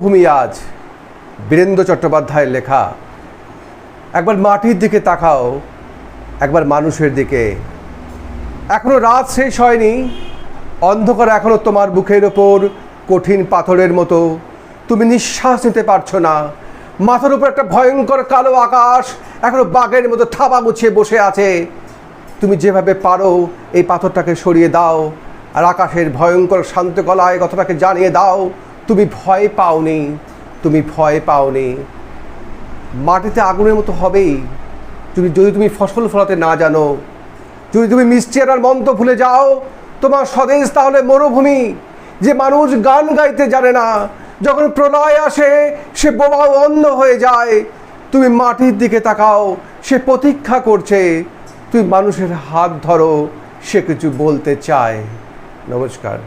মরুভূমি আজ বীরেন্দ্র চট্টোপাধ্যায়ের লেখা। একবার মাটির দিকে তাকাও, একবার মানুষের দিকে। এখনও রাত শেষ হয়নি, অন্ধকার এখনও তোমার বুকের ওপর কঠিন পাথরের মতো। তুমি নিঃশ্বাস নিতে পারছ না, মাথার উপর একটা ভয়ঙ্কর কালো আকাশ এখনও বাঘের মতো থাবা গুছিয়ে বসে আছে। তুমি যেভাবে পারো এই পাথরটাকে সরিয়ে দাও, আর আকাশের ভয়ঙ্কর শান্ত গলায় কথাটাকে জানিয়ে দাও। তুমি ভয় পাওনি, তুমি ভয় পাওনি। মাটিতে আগুনের মতো হবেই। তুমি যদি তুমি ফসল ফলাতে না জানো, যদি তুমি মিষ্টি মন্ত্র ভুলে যাও, তোমার স্বদেশ তাহলে মরুভূমি। যে মানুষ গান গাইতে জানে না, যখন প্রলয় আসে, সে বোবা অন্ধ হয়ে যায়। তুমি মাটির দিকে তাকাও, সে প্রতীক্ষা করছে। তুমি মানুষের হাত ধরো, সে কিছু বলতে চায়। নমস্কার।